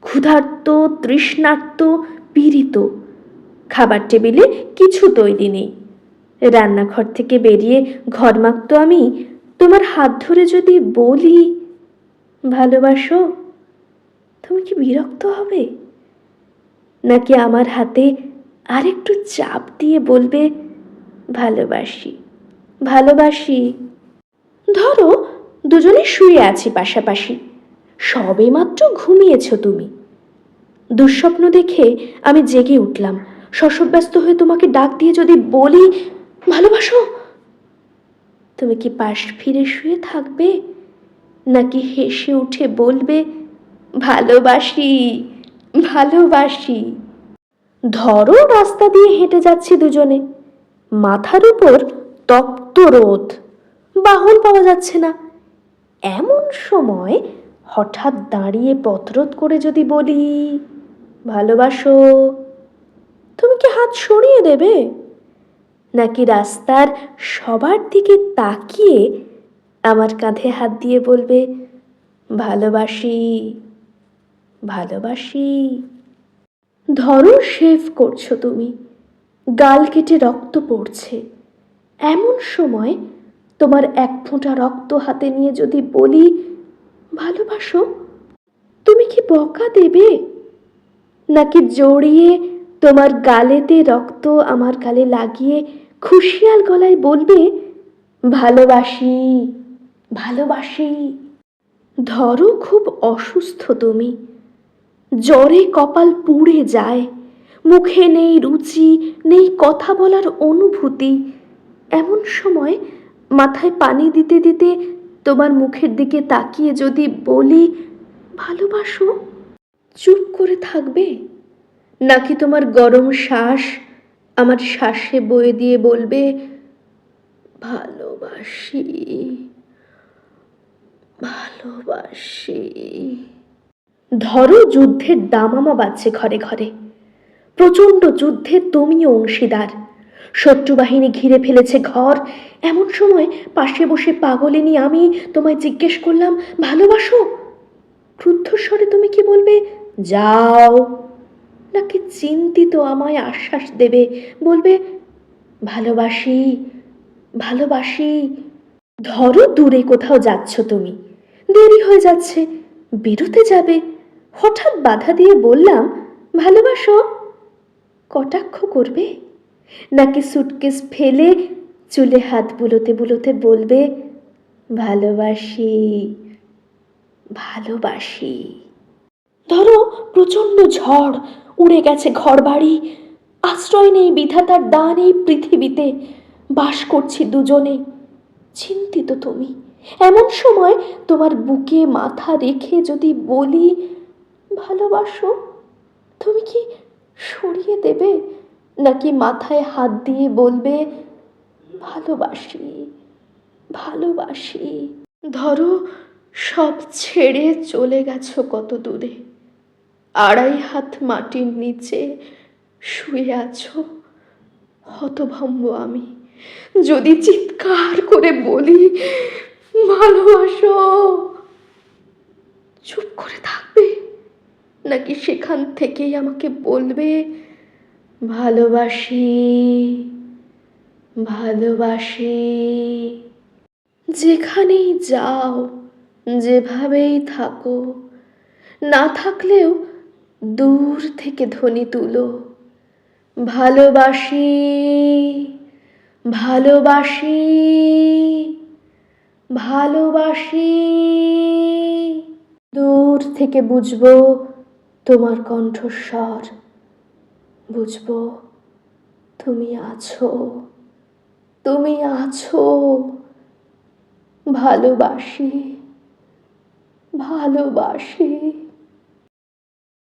ক্ষুধার্ত, তৃষ্ণার্ত, পীড়িত। খাবার টেবিলে কিছু তৈরি নেই। রান্নাঘর থেকে বেরিয়ে ঘর মাখতো আমি। তোমার হাত ধরে যদি বলি, ভালোবাসো, তুমি কি বিরক্ত হবে? নাকি আমার হাতে আরেকটু চাপ দিয়ে বলবে, ভালোবাসি ভালোবাসি। ধরো, দুজনে শুয়ে আছি পাশাপাশি। সবে মাত্র ঘুমিয়েছ তুমি। দুঃস্বপ্ন দেখে আমি জেগে উঠলাম। শশব্যস্ত হয়ে তোমাকে ডাক দিয়ে যদি বলি, ভালোবাসো? তুমি কি পাশ ফিরে শুয়ে থাকবে? নাকি হেসে উঠে বলবে, ভালোবাসি ভালোবাসি? ধরো রাস্তা দিয়ে হেঁটে যাচ্ছি দুজনে। মাথার উপর তপ্ত রোদ। বাহন পাওয়া যাচ্ছে না। এমন সময় হঠাৎ দাঁড়িয়ে পথরোধ করে যদি বলি, ভালোবাসো, তুমি কি হাত সরিয়ে দেবে? নাকি রাস্তার সবার দিকে তাকিয়ে আমার কাঁধে হাত দিয়ে বলবে, ভালোবাসি ভালোবাসি। ধরো শেভ করছ তুমি, গাল কেটে রক্ত পড়ছে। এমন সময় তোমার এক ফোঁটা রক্ত হাতে নিয়ে যদি বলি ভালোবাসো? তুমি কি বকা দেবে? নাকি জড়িয়ে তোমার গালেতে রক্ত আমার গালে লাগিয়ে খুশিয়াল গলায় বলবে, ভালোবাসি ভালোবাসি ধরো খুব অসুস্থ তুমি। জ্বরে কপাল পুড়ে যায়। মুখে নেই রুচি, নেই কথা বলার অনুভূতি। এমন সময় মাথায় পানি দিতে দিতে তোমার মুখের দিকে তাকিয়ে যদি বলি, ভালোবাসো? চুপ করে থাকবে? নাকি তোমার গরম শ্বাস আমার শ্বাসে বয়ে দিয়ে বলবে, ভালোবাসি ভালোবাসি? ধরো যুদ্ধের দামামা বাজছে ঘরে ঘরে। প্রচণ্ড যুদ্ধে তুমিও অংশীদার। শত্রু বাহিনী ঘিরে ফেলেছে ঘর। এমন সময় পাশে বসে পাগলিনী, আমি তোমায় জিজ্ঞেস করলাম, ভালোবাসো? ক্রুদ্ধস্বরে তুমি কি বলবে? যাও। নাকি চিন্তিত আমায় আশ্বাস দেবে? বলবে, ভালোবাসি ভালোবাসি। ধরো দূরে কোথাও যাচ্ছ তুমি। দেরি হয়ে যাচ্ছে, বেরোতে যাবে। হঠাৎ বাধা দিয়ে বললাম, ভালোবাসো? কটাক্ষ করবে? নাকি সুটকেস ফেলে চুলে হাত বুলোতে বুলোতে বলবে, ভালোবাসি ভালোবাসি ধরো প্রচণ্ড ঝড়, উড়ে গেছে ঘর বাড়ি আশ্রয় নেই বিধাতার দান এই পৃথিবীতে, বাস করছি দুজনে। চিন্তিত তুমি, এমন সময় তোমার বুকে মাথা রেখে যদি বলি, ভালোবাসো তুমি কি সরিয়ে দেবে? নাকি মাথায় হাত দিয়ে বলবে, ভালোবাসি ভালোবাসি। ধরো সব ছেড়ে চলে গেছো কত দূরে। আড়াই হাত মাটির নিচে শুয়ে আছো হতভম্ব আমি। যদি চিৎকার করে বলি, ভালোবাসো। চুপ করে থাকবে? নাকি সেখান থেকেই আমাকে বলবে ভালোবাসি ভালোবাসি। যেখানেই যাও, যেভাবেই থাকো, না থাকলেও দূর থেকে ধ্বনি তুলো। ভালোবাসি ভালোবাসি ভালোবাসি। দূর থেকে বুঝব তোমার কণ্ঠস্বর। বুঝব তুমি আছো তুমি আছো। ভালোবাসি ভালোবাসি।